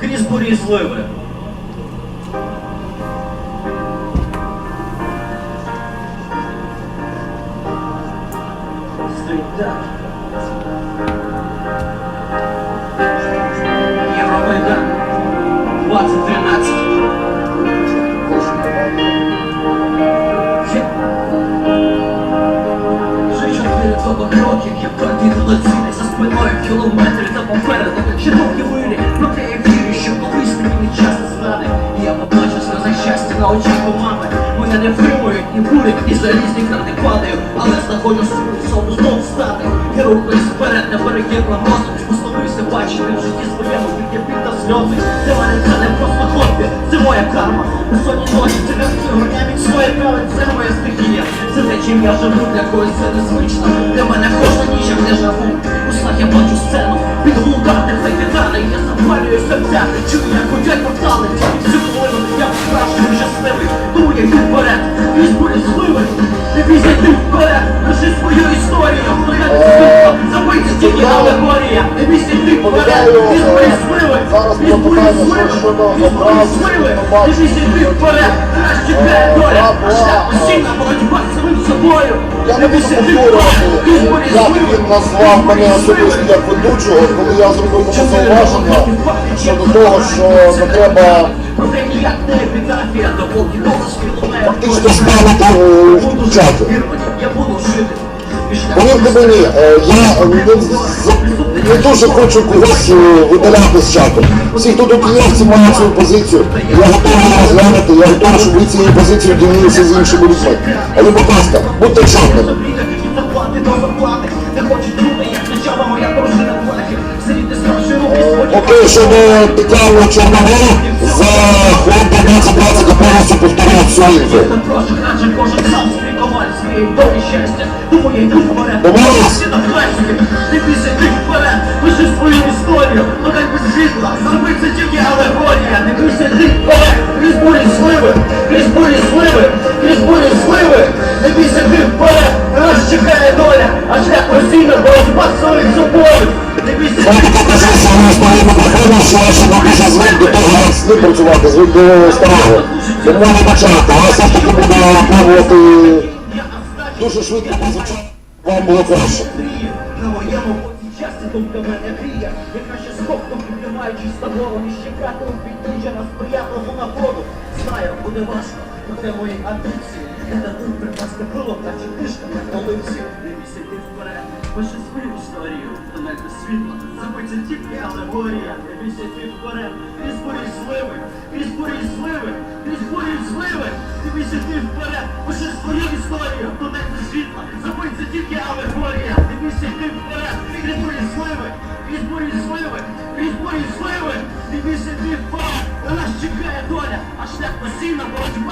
крізь бурі зливи. Євромайдан 2013. Ще- Вже чотири того років я пробігла цілі. За спиною кілометри та попереду. Ще довгі втримують і залізні крати падаю, але знаходжу свою собі знов стати. Я рухаюсь вперед, не перегірла мозок, пословився бачити в житті своєму тільки та сльози. Для мене це не просто хобі, це моя карма. Безсонні ночі, це не горня від своє праве, це моя стихія. Це те, чим я живу, для когось це незвично. Для мене кожна ніч як дежаву. У історію. Хто я не світло, забийся тільки алегорія. Не бійся йти вперед. Зараз Крізь бурі питання, зливи, що щодо крізь бурі. Не побачення. бійся вперед, нас чекає доля. А шлях постійна боротьба з самим собою. Я Не бійся йти вперед, як він назвав мене особисто як ведучого, коли я зробив йому зауваження щодо того, що не треба фактично ставити е, в чати. Я буду жити. Повірте мені, е, я не, не дуже хочу когось е, видаляти з чату. Всі, хто тут є, всі мають свою позицію. Я готовий розглянути, я готовий, щоб ви цією позицією ділилися з іншими людьми. Але, будь ласка, будьте чатними. Прошу, наче кожен сам свій команд своєї долі щастя. Тому я йду вперед. Домовились? Не бійся йти вперед. Пиши свою історію, ну так без світла. Зроби тільки алегорія. Не бійся йти вперед. Крізь бурі зливи, крізь бурі зливи, крізь бурі зливи. Не бійся йти вперед. Нас чекає доля, а шлях постійно боротьба з самим собою. Не бійся Я йти мікрофону, що я ще дуже звик з працювати, звик до старого. Тому не почати, але все ж таки буду пробувати дуже швидко прозвучати, вам було краще. На моєму щастя думка мене гріє. Я краще скоком піднімаючись та голову, ніж чекати у підніжжя на сприятливу нагоду. Буде важко, проте мої амбіції. Не дадуть припасти пило, наче кишка на колинці. Не йти вперед, свою історію. Без світла, забиться тільки алегорія. Не бійся йти вперед, крізь бурі зливи, крізь бурі зливи, крізь бурі зливи. Не бійся йти вперед, пиши свою історію. Тонель без світла, забиться тільки алегорія. Не бійся йти вперед, крізь бурі зливи, крізь бурі зливи, крізь бурі зливи. Не бійся йти вперед, на нас чекає доля, а шлях постійно боротьба.